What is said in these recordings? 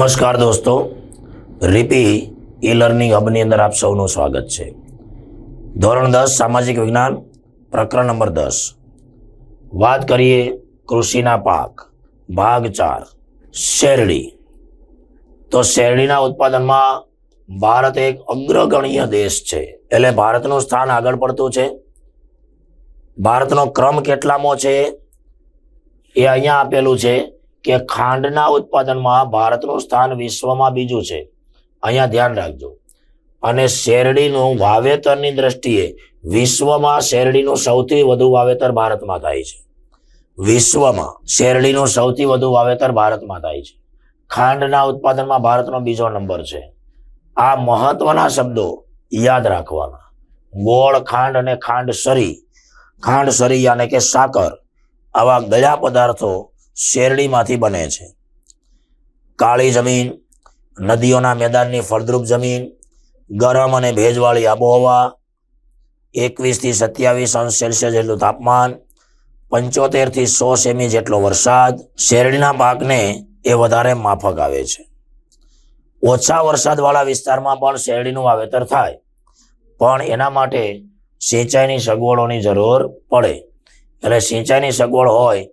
નમસ્કાર દોસ્તો, રીપી e learning હબની અંદર આપ સૌનું સ્વાગત છે. ધોરણ દસ, સામાજિક વિજ્ઞાન, પ્રકરણ નંબર દસ. વાત કરીએ કૃષિના પાક, ભાગ ચાર, શેરડી. તો શેરડીના ઉત્પાદનમાં ભારત એક અગ્રગણ્ય દેશ છે, એટલે ભારતનું સ્થાન આગળ પડતું છે. ભારતનો ક્રમ કેટલામો છે એ અહીંયા આપેલું છે. કે ખાંડના ઉત્પાદનમાં ભારતનું સ્થાન વિશ્વમાં બીજું છે. અહીંયા ધ્યાન રાખજો. અને શેરડીનું વાવેતરની દ્રષ્ટિએ વિશ્વમાં શેરડીનું સૌથી વધુ વાવેતર ભારતમાં થાય છે. વિશ્વમાં શેરડીનું સૌથી વધુ વાવેતર ભારતમાં થાય છે. ખાંડના ઉત્પાદનમાં ભારતનો બીજો નંબર છે. આ મહત્વના શબ્દો યાદ રાખવાના. ગોળ ખાંડ અને ખાંડ સરી. ખાંડ સરી યાને કે સાકર. આવા ગયા પદાર્થો શેરડીમાંથી બને છે. કાળી જમીન, નદીઓના મેદાનની ફળદ્રુપ જમીન, ગરમ અને ભેજવાળી આબોહવા, એકવીસથી સત્યાવીસ અંશ સેલ્સિયસ જેટલું તાપમાન, પંચોતેરથી સો સેમી જેટલો વરસાદ, શેરડીના પાકને એ વધારે માફક આવે છે. ઓછા વરસાદવાળા વિસ્તારમાં પણ શેરડીનું વાવેતર થાય, પણ એના માટે સિંચાઈની સગવડોની જરૂર પડે. એટલે સિંચાઈની સગવડ હોય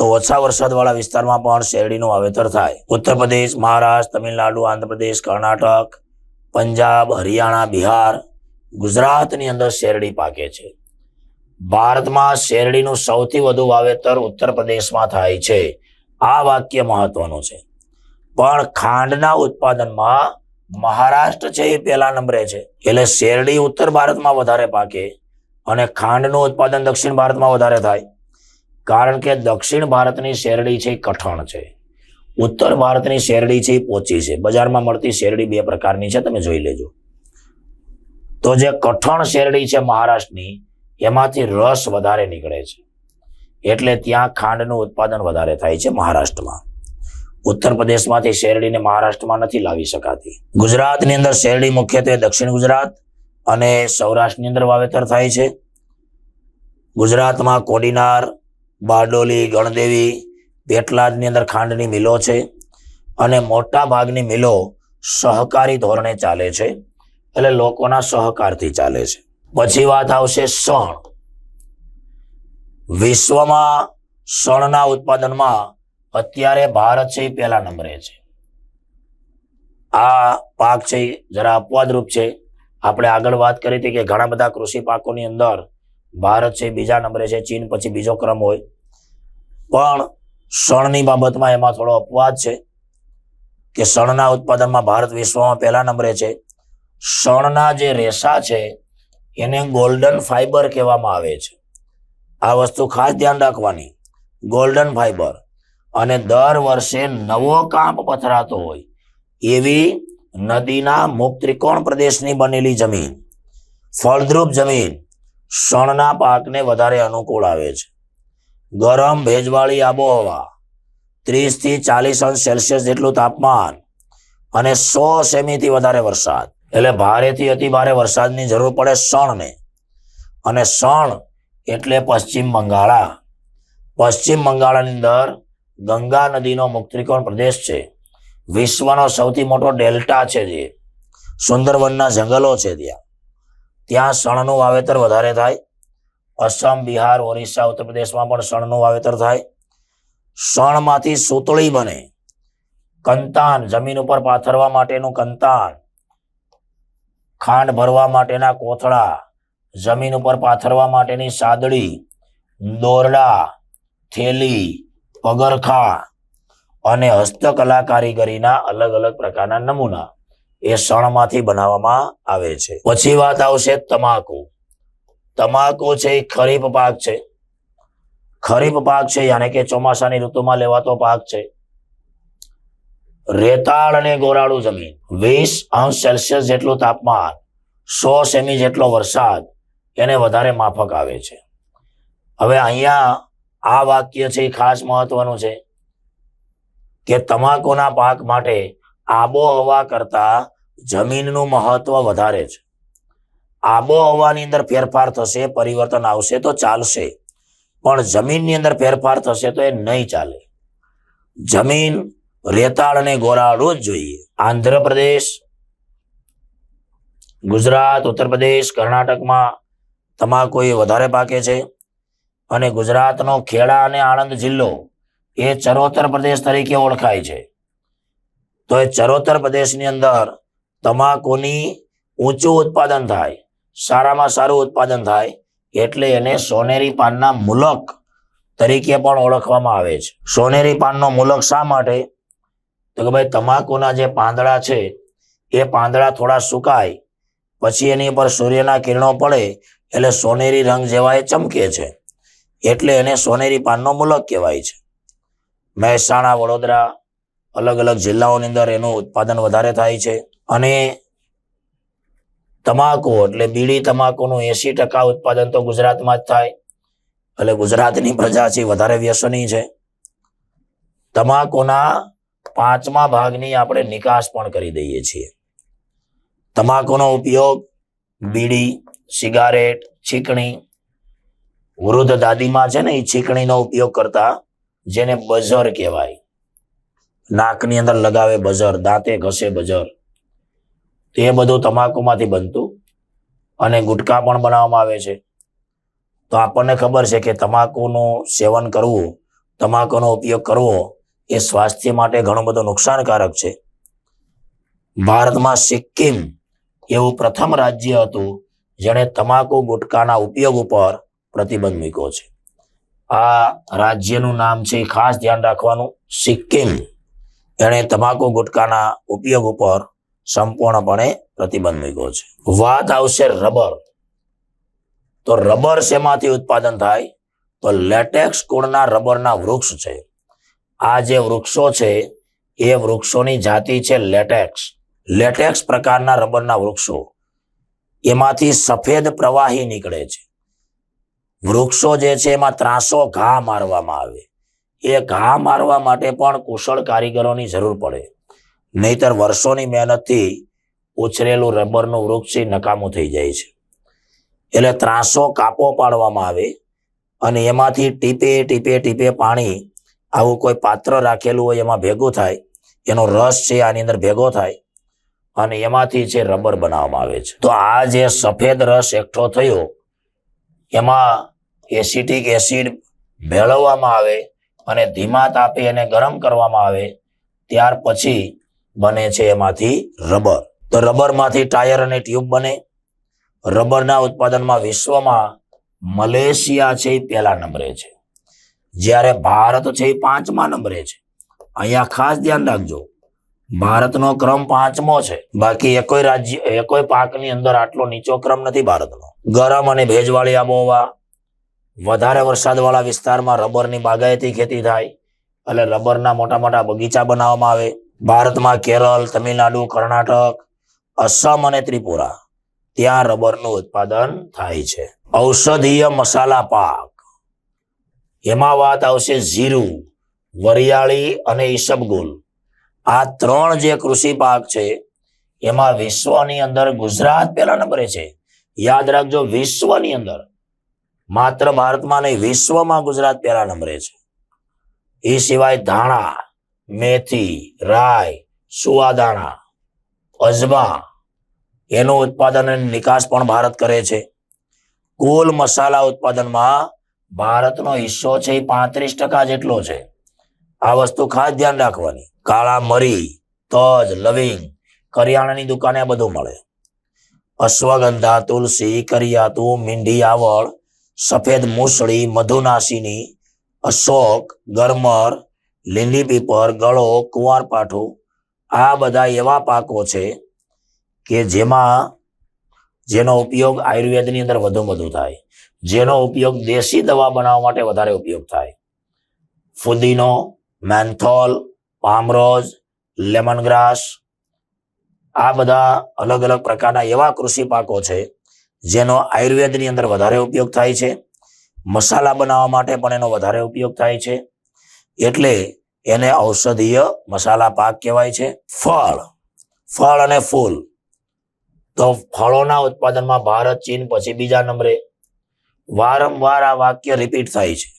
તો ઓછા વરસાદવાળા વિસ્તારમાં પણ શેરડીનું વાવેતર થાય. ઉત્તર પ્રદેશ મહારાષ્ટ્ર, તમિલનાડુ, આંધ્રપ્રદેશ, કર્ણાટક, પંજાબ, હરિયાણા, બિહાર, ગુજરાતની અંદર શેરડી પાકે છે. ભારતમાં શેરડીનું સૌથી વધુ વાવેતર ઉત્તર પ્રદેશમાં થાય છે. આ વાક્ય મહત્વનું છે. પણ ખાંડના ઉત્પાદનમાં મહારાષ્ટ્ર છે એ પહેલા નંબરે છે. એટલે શેરડી ઉત્તર ભારતમાં વધારે પાકે અને ખાંડનું ઉત્પાદન દક્ષિણ ભારતમાં વધારે થાય. કારણ કે દક્ષિણ ભારતની શેરડી છે કઠણ છે. ઉત્તર ભારતની શેરડી છે એ પોચી છે. બજારમાં મળતી શેરડી બે પ્રકારની છે, તમે જોઈ લેજો. તો જે કઠણ શેરડી છે મહારાષ્ટ્રની, એમાંથી રસ વધારે નીકળે છે. એટલે ત્યાં ખાંડનું ઉત્પાદન વધારે થાય છે મહારાષ્ટ્રમાં. ઉત્તર પ્રદેશમાંથી શેરડીને મહારાષ્ટ્રમાં નથી લાવી શકાતી. ગુજરાતની અંદર શેરડી મુખ્યત્વે દક્ષિણ ગુજરાત અને સૌરાષ્ટ્રની અંદર વાવેતર થાય છે. ગુજરાતમાં કોડીનાર બારડોલી, ગણદેવી પેટલાદની અંદર ખાંડની મિલો છે અને મોટા ભાગની મિલો સહકારી ધોરણે ચાલે છે એટલે લોકોના સહકારથી ચાલે છે. પછી વાત આવશે સણ. વિશ્વમાં સણના ઉત્પાદનમાં અત્યારે ભારત છે એ પહેલા નંબરે છે. આ પાક છે જરા અપવાદરૂપ છે. આપણે આગળ વાત કરી હતી કે ઘણા બધા કૃષિ પાકોની અંદર ભારત છે, બીજા નંબરે છે, ચીન પછી બીજો ક્રમ હોય. પણ શણની બાબતમાં એમાં થોડો અપવાદ છે કે શણના ઉત્પાદનમાં ભારત વિશ્વમાં પહેલા નંબરે છે. શણના જે રેસા છે, એને ગોલ્ડન ફાઈબર કહેવામાં આવે છે. આ વસ્તુ ખાસ ધ્યાન રાખવાની. ગોલ્ડન ફાઈબર અને દર વર્ષે નવો કાંપ પથરાતો હોય. એવી નદીના મુક્ત ત્રિકોણ પ્રદેશની બનેલી જમીન. ફળદ્રુપ જમીન. શણના પાકને વધારે અનુકૂળ આવે છે. ગરમ ભેજવાળી આબોહવા, ત્રીસથી ચાલીસ અંશ સેલ્સિયસ જેટલું તાપમાન અને સો સેમીથી વધારે વરસાદ. એટલે ભારેથી અતિ ભારે વરસાદની જરૂર પડે શણને. અને શણ એટલે પશ્ચિમ બંગાળા. પશ્ચિમ બંગાળની અંદર ગંગા નદીનો મુક્ત્રિકોણ પ્રદેશ છે. વિશ્વનો સૌથી મોટો ડેલ્ટા છે જે. સુંદરવનના જંગલો છે ત્યાં. ત્યાં શણનું વાવેતર વધારે થાય. અસમ, બિહાર, ઓરિસ્સા ઉત્તર પ્રદેશમાં પણ શણનું વાવેતર થાય. શણમાંથી સૂતળી બને. કંતાન, જમીન ઉપર પાથરવા માટેનું કંતાન. ખાંડ ભરવા માટેના કોથળા. જમીન ઉપર પાથરવા માટેની સાદડી. દોરડા, થેલી, પગરખા અને હસ્તકલા કારીગરીના અલગ અલગ પ્રકારના નમૂના. એ શણમાંથી બનાવવામાં આવે છે. પછી વાત આવશે તમાકુ. તમાકુ છે એ ખરીફ પાક છે. ખરીફ પાક છે, યાને કે ચોમાસાની ઋતુમાં લેવાતો પાક છે. રેતાળ અને ગોરાળુ જમીન, વીસ અંશ સેલ્સિયસ જેટલું તાપમાન, સો સેમી જેટલો વરસાદ, એને વધારે માફક આવે છે. હવે અહીંયા આ વાક્ય છે એ ખાસ મહત્વનું છે કે તમાકુના પાક માટે આબોહવા કરતા જમીનનું મહત્વ વધારે છે. આબોહવાની અંદર ફેરફાર થશે, પરિવર્તન આવશે તો ચાલશે. પણ જમીનની અંદર ફેરફાર થશે તો એ નહીં ચાલે. જમીન રેતાળ અને ગોરાળો જ જોઈએ. આંધ્રપ્રદેશ, ગુજરાત ઉત્તર પ્રદેશ કર્ણાટકમાં તમાકુ એ વધારે પાકે છે. અને ગુજરાતનો ખેડા અને આણંદ જિલ્લો એ ચરોતર પ્રદેશ તરીકે ઓળખાય છે. તો એ ચરોતર પ્રદેશની અંદર તમાકુની ઊંચું ઉત્પાદન થાય, સારામાં સારું ઉત્પાદન થાય, એટલે એને સોનેરી પાનના મુલક તરીકે પણ ઓળખવામાં આવે છે. સોનેરી પાનનો મુલક શા માટે? તો કે ભાઈ તમાકુના જે પાંદડા છે, એ પાંદડા થોડા સુકાય, પછી એની પર સૂર્યના કિરણો પડે, એટલે સોનેરી રંગ જેવા એ ચમકે છે. એટલે એને સોનેરી પાનનો મુલક કહેવાય છે. મહેસાણા, વડોદરા અલગ અલગ જિલ્લાઓની અંદર એનું ઉત્પાદન વધારે થાય છે. અને તમાકુ એટલે બીડી તમાકુનું એસી ટકા ઉત્પાદન તો ગુજરાતમાં જ થાય. એટલે ગુજરાતની પ્રજા છે વધારે વ્યસની છે. તમાકુના પાંચમા ભાગની આપણે નિકાસ પણ કરી દઈએ છીએ. તમાકુનો ઉપયોગ બીડી, સિગારેટ છીકણી વૃદ્ધ દાદીમાં છે ને એ છીકણીનો ઉપયોગ કરતા જેને બઝર કહેવાય. નાકની અંદર લગાવે બજર, દાંતે ઘસે બજર. તે બધું તમાકુમાંથી બનતું અને ગુટકા પણ બનાવવામાં આવે છે. તો આપણને ખબર છે કે તમાકુનું સેવન કરવું, તમાકુનો ઉપયોગ કરવો એ સ્વાસ્થ્ય માટે ઘણું બધું નુકસાનકારક છે. ભારતમાં સિક્કિમ એવું પ્રથમ રાજ્ય હતું જેણે તમાકુ, ગુટકાના ઉપયોગ ઉપર પ્રતિબંધ મૂક્યો છે. આ રાજ્યનું નામ છે, ખાસ ધ્યાન રાખવાનું, સિક્કિમ. એણે તમાકુ ગુટકાના ઉપયોગ ઉપર સંપૂર્ણપણે પ્રતિબંધ મૂક્યો છે. વાત આવશે રબર. તો રબર શેમાંથી ઉત્પાદન થાય? તો લેટેક્સ કુળના રબરના વૃક્ષ છે. આ જે વૃક્ષો છે, એ વૃક્ષોની જાતિ છે લેટેક્સ. લેટેક્સ પ્રકારના રબરના વૃક્ષો. એમાંથી સફેદ પ્રવાહી નીકળે છે. વૃક્ષો જે છે, એમાં ત્રાસો ઘા મારવામાં આવે. એ ઘા મારવા માટે પણ કુશળ કારીગરોની જરૂર પડે. નહીતર વર્ષોની મહેનતથી ઉછરેલું રબરનું વૃક્ષ નકામું થઈ જાય છે. એટલે ત્રાસો કાપો પાડવામાં આવે અને એમાંથી ટીપે ટીપે ટીપે પાણી આવું કોઈ પાત્ર રાખેલું હોય એમાં ભેગું થાય, એનો રસ છે આની અંદર ભેગો થાય અને એમાંથી છે રબર બનાવવામાં આવે છે. તો આ જે સફેદ રસ એકઠો થયો, એમાં એસિટિક એસિડ ભેળવવામાં આવે અને ધીમા તાપે એને ગરમ કરવામાં આવે, ત્યાર પછી બને છે એમાંથી રબર. તો રબરમાંથી ટાયર અને ટ્યુબ બને. રબરના ઉત્પાદનમાં વિશ્વમાં મલેશિયા છે એ પહેલા નંબરે છે. જ્યારે ભારત છે એ પાંચમા નંબરે છે. અહીંયા ખાસ ધ્યાન રાખજો, ભારતનો ક્રમ પાંચમો છે. બાકી એકોય રાજ્ય, એકોય પાકની અંદર આટલો નીચો ક્રમ નથી ભારતનો. ગરમ અને ભેજવાળી આબોહવા વધારે વરસાદવાળા વિસ્તારમાં રબરની બાગાયતી ખેતી થાય એટલે રબરના મોટા મોટા બગીચા બનાવવામાં આવે. ભારતમાં કેરળ, તમિલનાડુ, કર્ણાટક અસમ અને ત્રિપુરા ત્યાં રબરનું ઉત્પાદન થાય છે. ઔષધીય મસાલા પાક. એમાં વાત આવશે જીરું, વરિયાળી અને ઈસબગુલ. આ ત્રણ જે કૃષિ પાક છે, એમાં વિશ્વની અંદર ગુજરાત પહેલા નંબરે છે. યાદ રાખજો વિશ્વની અંદર માત્ર ભારતમાં નહીં, વિશ્વમાં ગુજરાત પહેલા નંબરે છે. એ સિવાય ધાણા, મેથી રાય સુવાદાણા, અજમા, એનું ઉત્પાદન અને નિકાસ પણ ભારત કરે છે. કુલ મસાલા ઉત્પાદનમાં ભારતનો હિસ્સો છે એ પાંત્રીસ ટકા જેટલો છે. આ વસ્તુ ખાસ ધ્યાન રાખવાની. કાળા મરી, તજ, લવિંગ, કરિયાણાની દુકાને બધું મળે. અશ્વગંધા, તુલસી કરિયાતું મીંઢી આવળ સફેદ મૂસળી, મધુનાશીની, અશોક, ગરમર, લીલી પીપર, ગળો કુંવારપાઠું આ બધા એવા પાકો છે કે જેમાં જેનો ઉપયોગ આયુર્વેદની અંદર વધુ વધુ થાય. જેનો ઉપયોગ દેશી દવા બનાવવા માટે વધારે ઉપયોગ થાય. ફુદીનો, મેન્થોલ, પામરોજ, લેમનગ્રાસ, આ બધા અલગ અલગ પ્રકારના એવા કૃષિ પાકો છે જેનો આયુર્વેદની અંદર વધારે ઉપયોગ થાય છે. મસાલા બનાવવા માટે પણ એનો વધારે ઉપયોગ થાય છે. એટલે એને ઔષધીય મસાલા પાક કહેવાય છે. ફળ ફળ અને ફૂલ. તો ફળોના ઉત્પાદનમાં ભારત, ચીન, પછી બીજા નંબરે વારંવાર આ વાક્ય રિપીટ થાય છે.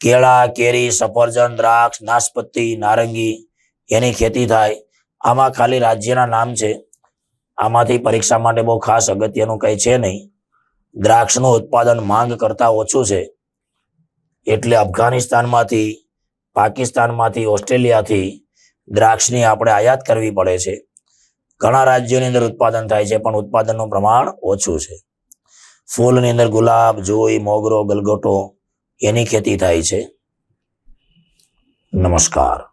કેળા, કેરી, સફરજન, દ્રાક્ષ, નાશપત્તી, નારંગી, એની ખેતી થાય. આમાં ખાલી રાજ્યના નામ છે. આમાંથી પરીક્ષા માટે બહુ ખાસ અગત્યનું કંઈ છે નહીં. દ્રાક્ષનું ઉત્પાદન માંગ કરતા ઓછું છે. એટલે અફઘાનિસ્તાનમાંથી, પાકિસ્તાનમાંથી, ઓસ્ટ્રેલિયાથી દ્રાક્ષની આપણે આયાત કરવી પડે છે. ઘણા રાજ્યોની અંદર ઉત્પાદન થાય છે, પણ ઉત્પાદનનું પ્રમાણ ઓછું છે. ફૂલની અંદર ગુલાબ, જોઈ, મોગરો, ગલગોટો, એની ખેતી થાય છે. નમસ્કાર.